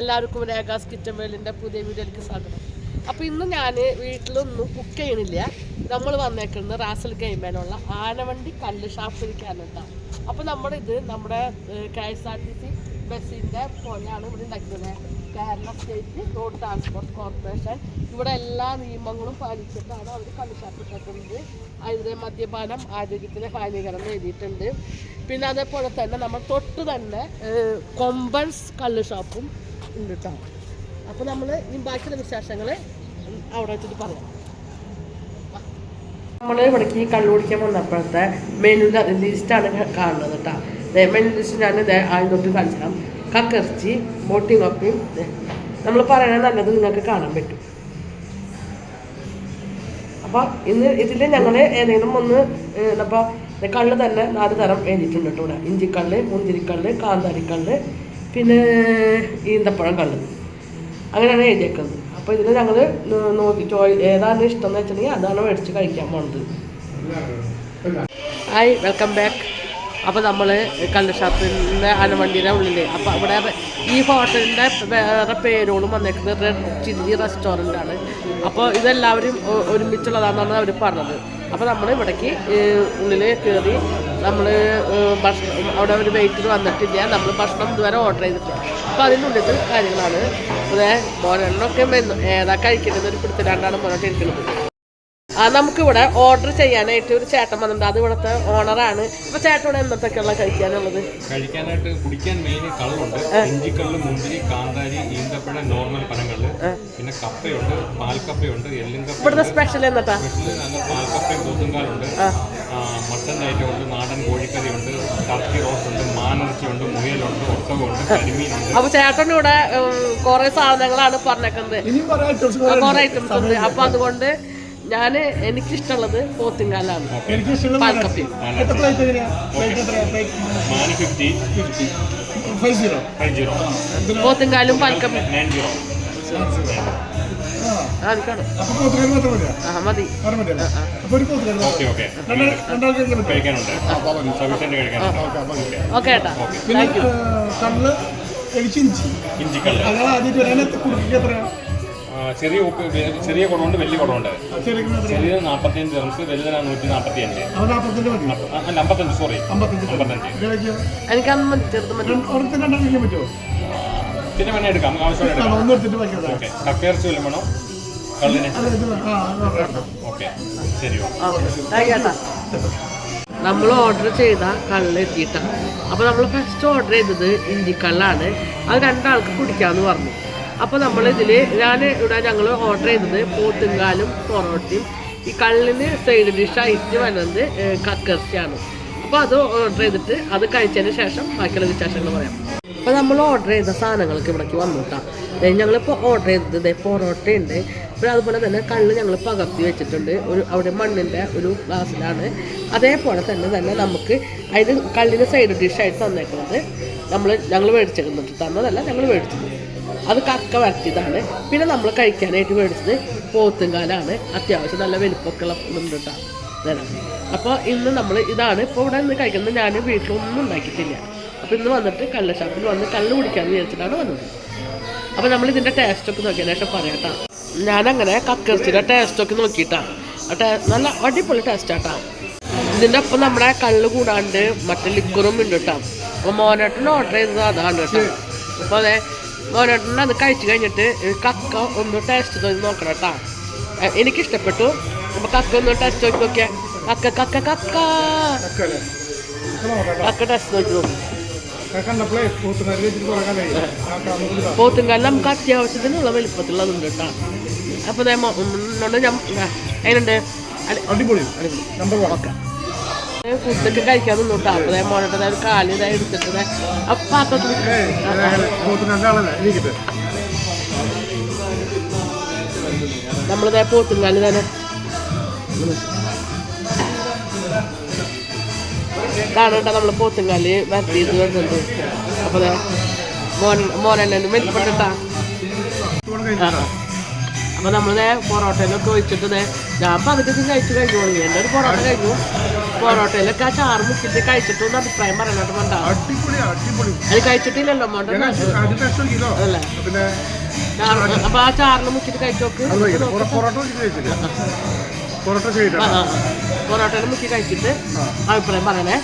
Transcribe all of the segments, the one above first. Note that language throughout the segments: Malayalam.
എല്ലാവർക്കും രേഖാസ് കിച്ചൻ വേൾഡിന്റെ പുതിയ വീഡിയോയിലേക്ക് സ്വാഗതം. അപ്പോൾ ഇന്ന് ഞാൻ വീട്ടിലൊന്നും കുക്ക് ചെയ്യണില്ല. നമ്മൾ വന്നേക്കുന്നത് റാസൽ ഗെയിമേനുള്ള ആനവണ്ടി കല്ല് ഷാപ്പിലേക്കാണ് കേട്ടോ. അപ്പോൾ നമ്മുടെ ഇത് നമ്മുടെ K S R T C ബസ്സിന്റെ പോലെയാണ് ഇവിടെ ഉണ്ടാക്കുന്നത് Kerala state road transport corporation. ഇവിടെ എല്ലാ നിയമങ്ങളും പാലിച്ചിട്ടാണ് അവർ കല്ല് ഷാപ്പ് അതിന്റെ മദ്യപാനം ആരോഗ്യത്തിന് ഹാനികരം എഴുതിയിട്ടുണ്ട്. പിന്നെ അതേപോലെ തന്നെ നമ്മൾ തൊട്ട് തന്നെ കൊമ്പൻസ് കല്ല് ഷാപ്പും ഉണ്ട് കേട്ടോ അപ്പോൾ നമ്മൾ ഇനി ബാക്കിയുള്ള വിശേഷങ്ങൾ അവിടെ വെച്ചിട്ട് പറയാം. നമ്മൾ ഇവിടേക്ക് കള്ളു കുടിക്കാൻ വന്നപ്പോഴത്തെ മെനു ലിസ്റ്റാണ് കാണുന്നത് കേട്ടോ മെനു ലിസ്റ്റ് ഞാൻ ആദ്യം തൊട്ട് കാണിച്ചാൽ കക്കിറച്ചി ബോട്ടിംഗ് കപ്പിയും നമ്മൾ പറയണത് നല്ലത് നിങ്ങൾക്ക് കാണാൻ പറ്റും. അപ്പോൾ ഇന്ന് ഇതിൽ ഞങ്ങൾ ഏതെങ്കിലും ഒന്ന് അപ്പോൾ കള്ള് തന്നെ നാല് തരം എഴുതിയിട്ടുണ്ട് കേട്ടോ ഇവിടെ. ഇഞ്ചിക്കള്ള് മുന്തിരിക്കള്ള് കാന്താരിക്കള്ള് പിന്നെ ഈന്തപ്പഴം കള്ള്. അങ്ങനെയാണ് എഴുതിയേക്കുന്നത് അപ്പോൾ ഇതിൽ ഞങ്ങൾ നോക്കി ചോ ഏതാണ് ഇഷ്ടം എന്ന് വെച്ചിട്ടുണ്ടെങ്കിൽ അതാണ് മേടിച്ച് കഴിക്കാൻ പോണത്. ഹായ് വെൽക്കം ബാക്ക് അപ്പോൾ നമ്മൾ കള്ള് ഷാപ്പിന്റെ അനവണ്ടിയുടെ ഉള്ളിൽ അപ്പോൾ അവിടെ ഈ ഹോട്ടലിന്റെ വേറെ പേരോടും വന്നേക്കുന്നത് റെഡ് ചില്ലി റെസ്റ്റോറന്റ് ആണ്. അപ്പോൾ ഇതെല്ലാവരും ഒരുമിച്ചുള്ളതാണെന്നാണ് അവർ പറഞ്ഞത്. അപ്പോൾ നമ്മൾ ഇവിടേക്ക് ഉള്ളിൽ കയറി നമ്മൾ ഭക്ഷണം അവിടെ ഒരു വെയിറ്റർ വന്നിട്ടില്ല. നമ്മൾ ഭക്ഷണം ഇതുവരെ ഓർഡർ ചെയ്തിട്ടില്ല. അപ്പോൾ അതിനുള്ളത് കാര്യങ്ങളാണ്. അതെ മോനെണ്ണൊക്കെ ഏതാ കഴിക്കുന്നത് ഒരു പിടുത്തിലാണ്ടാണ് മോനോട്ട് ഇരിക്കുന്നത് ആ നമുക്കിവിടെ ഓർഡർ ചെയ്യാനായിട്ട് ഒരു ചേട്ടൻ വന്നിട്ടുണ്ട്. അത് ഇവിടുത്തെ ഓണറാണ് അപ്പൊ ചേട്ടൻ ഇവിടെ എന്തൊക്കെയുള്ള കഴിക്കാനുള്ളത്? കഴിക്കാനായിട്ട് കുടിക്കാൻ മെയിൻ കള്ളുണ്ട്. ഇഞ്ചിക്കള്ള് മുന്തിരി കാന്താരി ഈന്തപ്പഴം നോർമൽ പഴങ്ങൾ. പിന്നെ കപ്പയുണ്ട് പാൽക്കപ്പയുണ്ട് എല്ലും കപ്പ ഇവിടുത്തെ സ്പെഷ്യൽ എന്നിട്ടാ സ്പെഷ്യൽ നല്ല പാൽക്കപ്പയും പോത്തുംകാലുണ്ട് മട്ടൻ ഐറ്റം ഉണ്ട് നാടൻ കോഴിക്കറി ഉണ്ട് ടർക്കി റോസ് ഉണ്ട് മാനിറച്ചി ഉണ്ട് മുയലുണ്ട് ഒട്ടകമുണ്ട് കരിമീനുണ്ട്. അപ്പൊ ചേട്ടൻ കൂടെ കുറെ സാധനങ്ങളാണ് പറഞ്ഞേക്കുന്നത്. കുറേ ഐറ്റംസ് ഉണ്ട്. അപ്പൊ അതുകൊണ്ട് ഞാൻ എനിക്കിഷ്ടമുള്ളത് പോത്തിങ്കാലാണ് പോത്തിങ്കാലും പാൽക്കപ്പയും മതി. ഓക്കെ ഏട്ടാ. എനിക്ക് ഇഞ്ചി. ഇഞ്ചിക്കള്ള് വരാനത്ത് കുടുക്കിക്ക് എത്രയാണ് ചെറിയ ചെറിയ കുടമുണ്ട് വലിയ കുടമുണ്ട്. ചെറിയ നാൽപ്പത്തിയഞ്ച് റംസ് വലുതിനാ നൂറ്റി നാൽപ്പത്തി അഞ്ച് മതി അല്ല അമ്പത്തഞ്ച് സോറി അമ്പത്തഞ്ച്. പറ്റുമോ? പിന്നെ വേണേ എടുക്കാം. ആവശ്യമുള്ള എടുക്കാം. ഓക്കെ. വല്ലതും വേണോ കള്ളിന്? ഓക്കെ. ശരി നമ്മൾ ഓർഡർ ചെയ്ത കള്ള് എത്തിയിട്ടാണ് അപ്പോൾ നമ്മൾ ഫസ്റ്റ് ഓർഡർ ചെയ്തത് ഇഞ്ചിക്കള്ളാണ്. അത് രണ്ടാൾക്ക് കുടിക്കാമെന്ന് പറഞ്ഞു. അപ്പോൾ നമ്മൾ ഇതിൽ ഞാൻ ഇവിടെ ഞങ്ങൾ ഓർഡർ ചെയ്തത് പോത്തുങ്കാലും പൊറോട്ടയും. ഈ കള്ളിന് സൈഡ് ഡിഷായിട്ട് വരുന്നത് കക്കർച്ചയാണ്. അപ്പോൾ അത് ഓർഡർ ചെയ്തിട്ട് അത് കഴിച്ചതിന് ശേഷം ബാക്കിയുള്ള വിശേഷങ്ങൾ പറയാം. അപ്പോൾ നമ്മൾ ഓർഡർ ചെയ്ത സാധനങ്ങൾക്ക് ഇവിടേക്ക് വന്നു കേട്ടോ ഞങ്ങളിപ്പോൾ ഓർഡർ ചെയ്തത് ദേ പൊറോട്ട ഉണ്ട് പിന്നെ അതുപോലെ തന്നെ കള്ള് ഞങ്ങൾ പകർത്തി വെച്ചിട്ടുണ്ട്. ഒരു അവിടെ മണ്ണിന്റെ ഒരു ഗ്ലാസ്സിലാണ് അതേപോലെ തന്നെ തന്നെ നമുക്ക് അതിന് കള്ളിന് സൈഡ് ഡിഷായിട്ട് തന്നേക്കുന്നത് നമ്മൾ ഞങ്ങൾ മേടിച്ചിരുന്നിട്ട് തന്നതല്ല ഞങ്ങൾ മേടിച്ചത്. അത് കക്ക വരട്ടിയതാണ് പിന്നെ നമ്മൾ കഴിക്കാനായിട്ട് മേടിച്ചത് പോത്തുംകാലാണ്. അത്യാവശ്യം നല്ല വലിപ്പമൊക്കെ ഉള്ള ഇതുണ്ട് കേട്ടോ അപ്പോൾ ഇന്ന് നമ്മൾ ഇതാണ്. ഇപ്പോൾ ഇവിടെ നിന്ന് കഴിക്കുന്നത് ഞാൻ വീട്ടിലൊന്നും ഉണ്ടാക്കിയിട്ടില്ല. അപ്പോൾ ഇന്ന് വന്നിട്ട് കള്ള ഷാപ്പിൽ വന്ന് കള്ള് കുടിക്കാമെന്ന് വിചാരിച്ചിട്ടാണ് വന്നത്. അപ്പോൾ നമ്മൾ ഇതിന്റെ ടേസ്റ്റൊക്കെ നോക്കിയതിന് ശേഷം പറയാം കേട്ടോ ഞാനങ്ങനെ കക്കിറച്ചിയുടെ ടേസ്റ്റൊക്കെ നോക്കിയിട്ടാണ് നല്ല അടിപൊളി ടേസ്റ്റാട്ടാ ഇതിന്റെ ഒപ്പം നമ്മുടെ കള്ള് കൂടാണ്ട് മറ്റേ ലിക്വറും ഉണ്ട് കേട്ടോ അപ്പോൾ മോനേട്ടൻ ഓർഡർ ചെയ്തത് അതാണ് കേട്ടോ അപ്പോൾ അതെ മോനേട്ടൻ അത് കഴിച്ചു കഴിഞ്ഞിട്ട് കക്ക ഒന്ന് ടേസ്റ്റ് ചെയ്ത് നോക്കണം കേട്ടോ എനിക്ക് എനിക്കിഷ്ടപ്പെട്ടു. അപ്പോൾ കക്ക ഒന്ന് ടേസ്റ്റ് നോക്കി നോക്കിയാൽ കക്ക കക്ക കക്ക. കക്ക ടേസ്റ്റ് നോക്കി നോക്കി. പോത്തുംകാലിൽ നമുക്ക് അത്യാവശ്യത്തിനുള്ള വലിപ്പത്തിലുള്ളതുണ്ട് കേട്ടോ. അപ്പോൾ ഉണ്ട്? ഞാൻ അതിനുണ്ട് അടിപൊളി. നമ്പർ വൺ ഫുഡൊക്കെ കഴിക്കാൻ നിന്നോട്ടാ അപ്പൊ അപ്പോൾ ദേ മോനോട്ട് ഒരു കാൽ ഇതായി എടുത്തിട്ട് അപ്പൊ നമ്മളിതായ പോത്തുങ്കാലി തന്നെ ഇതാണ് കേട്ടോ നമ്മൾ പോത്തുംകാൽ വരട്ടിയത് വരുന്നുണ്ട് അപ്പോൾ മോൻ മോനെന്നെ ആ. അപ്പോൾ നമ്മൾ പൊറോട്ടയിലൊക്കെ ഒഴിച്ചിട്ട് ഞാൻ പകുതിക്കും കഴിച്ചു കഴിഞ്ഞു. തുടങ്ങി എന്റെ ഒരു പൊറോട്ട കഴിഞ്ഞു. പൊറോട്ടയിലൊക്കെ ആ ചാറ് മുക്കിട്ട് കഴിച്ചിട്ടൊന്ന് അഭിപ്രായം പറയണോട്ട് വേണ്ട അത് കഴിച്ചിട്ടില്ലല്ലോ മോണ്ട. അല്ലേ? അപ്പൊ ആ ചാറിന് മുക്കിട്ട് കഴിച്ചോക്ക്. പൊറോട്ട പൊറോട്ട പൊറോട്ടയിൽ മുക്കി കഴിച്ചിട്ട് അഭിപ്രായം പറയണേ.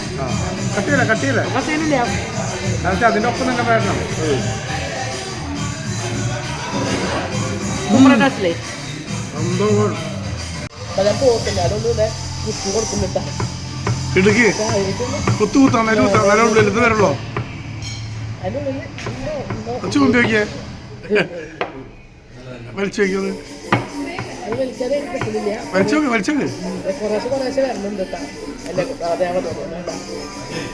കട്ടിയില്ല കട്ടിയില്ല? എന്നിട്ട് അതിന്റെ ഒപ്പം തന്നെ വരണം. ഇവിടെ കൊടുക്കുന്നിട്ട ഇടുക്കി. കുത്തു കുത്താൻ നല്ല ഉള്ളിൽ ഇത് വരല്ലോ അതിനുള്ളിൽ ചൂണ്ടി നോക്കിയേ വലിച്ചു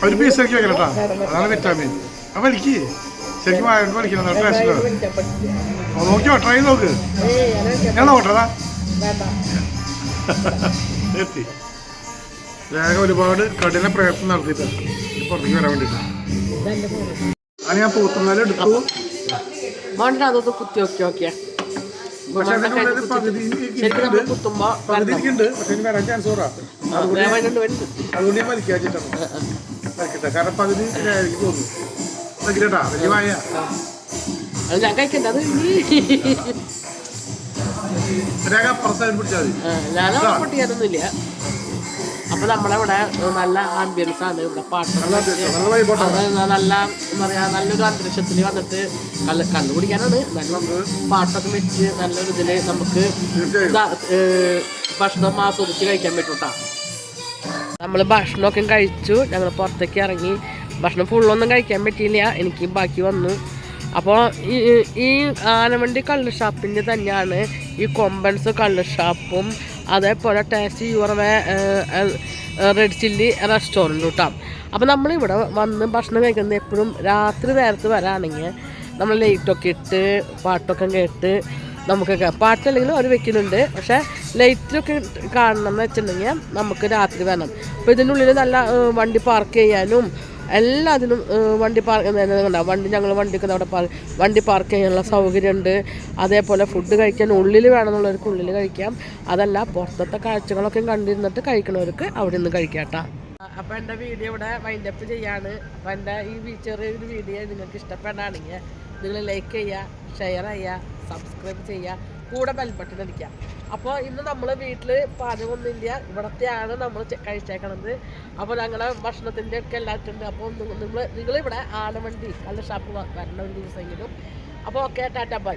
ഒരു പീസ് ഇറക്കി വെക്കണം കേട്ടോ അതാണ് വിറ്റാമിൻ അപ്പൊ വലിക്ക്. ശരിക്കും വലിക്കണം നോക്കിയോ ട്രൈ നോക്ക്. ഞാൻ വേണ്ട എത്തി. വേഗം ഒരുപാട് കഠിന പ്രയത്നം നടത്തിയിട്ടാണ് പുറത്തേക്ക് വരാൻ വേണ്ടിയിട്ട്. ഇതെന്റെ ഫോണ് അത് ഞാൻ പൂത്തുന്നാലും എടുത്തു. മോണ്ട അതൊന്ന് കുത്തി നോക്കി നോക്കിയാ പക്ഷെ അതിന്റെ ഉള്ളിൽ പകുതി ശരിക്കും നമ്മൾ കുത്തുമ്പോ അതുകൊണ്ട് ഞാൻ വലിക്കാച്ചിട്ടാണ് വലിക്കട്ടെ കാരണം പകുതി എനിക്ക് തോന്നുന്നു. വലിക്കട്ടാ വലിയ വായ. അത് ഞാൻ കഴിക്കണ്ട അത് രേഖ അപ്പുറത്ത് പിടിച്ചാൽ മതി. ഞാൻ പൊട്ടിയാനൊന്നുമില്ല അപ്പൊ നമ്മളിവിടെ നല്ല ആംബിയൻസ് ആണ്. ഇവിടെ പാട്ട് നല്ല എന്താ പറയാ നല്ലൊരു അന്തരീക്ഷത്തിൽ വന്നിട്ട് നല്ല കണ്ണു കുടിക്കാനാണ്. നല്ല പാട്ടൊക്കെ വെച്ച് നല്ലൊരു ഇതിൽ നമുക്ക് ഭക്ഷണം ആസ്വദിച്ച് കഴിക്കാൻ പറ്റും കേട്ടോ നമ്മൾ ഭക്ഷണമൊക്കെ കഴിച്ചു. ഞങ്ങൾ പുറത്തേക്ക് ഇറങ്ങി. ഭക്ഷണം ഫുള്ളൊന്നും കഴിക്കാൻ പറ്റിയില്ല. എനിക്ക് ബാക്കി വന്നു. അപ്പോൾ ഈ ഈ ആനവണ്ടി കള്ള് ഷാപ്പിന്റെ തന്നെയാണ് ഈ കൊമ്പൻസ് കള്ള് ഷാപ്പും അതേപോലെ taste your way red chilli restaurant കേട്ടോ അപ്പോൾ നമ്മളിവിടെ വന്ന് ഭക്ഷണം കഴിക്കുന്നത് എപ്പോഴും രാത്രി നേരത്ത് വരാണെങ്കിൽ നമ്മൾ ലൈറ്റൊക്കെ ഇട്ട് പാട്ടൊക്കെ കേട്ട് നമുക്ക് പാട്ടല്ലെങ്കിൽ അവർ വെക്കുന്നുണ്ട്. പക്ഷേ ലൈറ്റൊക്കെ കാണണം എന്ന് വെച്ചിട്ടുണ്ടെങ്കിൽ നമുക്ക് രാത്രി വേണം അപ്പോൾ ഇതിനുള്ളിൽ നല്ല വണ്ടി പാർക്ക് ചെയ്യാനും എല്ലാത്തിനും വണ്ടി പാർക്ക് ഉണ്ടാവും വണ്ടി ഞങ്ങൾ വണ്ടിക്ക് അവിടെ വണ്ടി പാർക്ക് ചെയ്യാനുള്ള സൗകര്യമുണ്ട്. അതേപോലെ ഫുഡ് കഴിക്കാൻ ഉള്ളിൽ വേണമെന്നുള്ളവർക്ക് ഉള്ളിൽ കഴിക്കാം. അതല്ല പുറത്തത്തെ കാഴ്ചകളൊക്കെ കണ്ടിരുന്നിട്ട് കഴിക്കണവർക്ക് അവിടെ നിന്ന് കഴിക്കാം കേട്ടോ അപ്പോൾ എന്റെ വീഡിയോ ഇവിടെ വൈൻഡപ്പ് ചെയ്യാണ്. അപ്പോൾ എന്റെ ഈ ചെറിയൊരു വീഡിയോ നിങ്ങൾക്ക് ഇഷ്ടപ്പെടാണെങ്കിൽ നിങ്ങൾ ലൈക്ക് ചെയ്യുക ഷെയർ ചെയ്യുക സബ്സ്ക്രൈബ് ചെയ്യുക. കൂടെ ബെൽ അടിക്കാം അപ്പോൾ ഇന്ന് നമ്മൾ വീട്ടിൽ പാചകമൊന്നുമില്ല ഇവിടത്തെയാണ് നമ്മൾ കഴിച്ചേക്കണത്. അപ്പോൾ ഞങ്ങളെ ഭക്ഷണത്തിന്റെ ഒക്കെ എല്ലാറ്റുണ്ട് അപ്പോൾ നിങ്ങൾ നിങ്ങളിവിടെ ആനവണ്ടി അല്ല ഷാപ്പ് വരണ ഒരു ദിവസമെങ്കിലും. അപ്പോൾ ഓക്കെ ടാറ്റ ബൈ